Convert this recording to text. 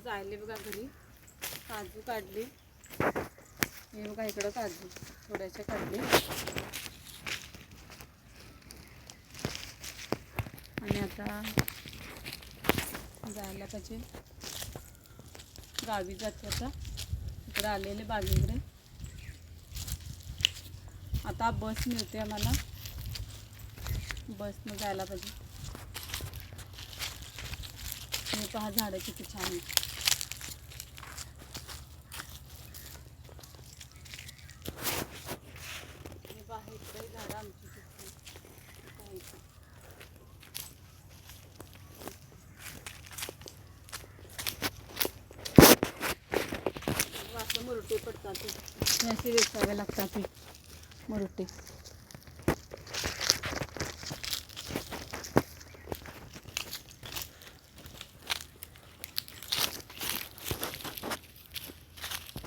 आता आले बघा घरी. काजू काढली. हे बघा इकडं काजू थोड्याशा काढली. आणि आता जायला पाहिजे. गावी जाते आता. इकडं आलेले बागेकडे आता बस मिळते आम्हाला. बसनं जायला पाहिजे. हे पहा झाडं किती छान आहे मुरटे पडतात ते हे असे वेचावे लागतात ते मुरटे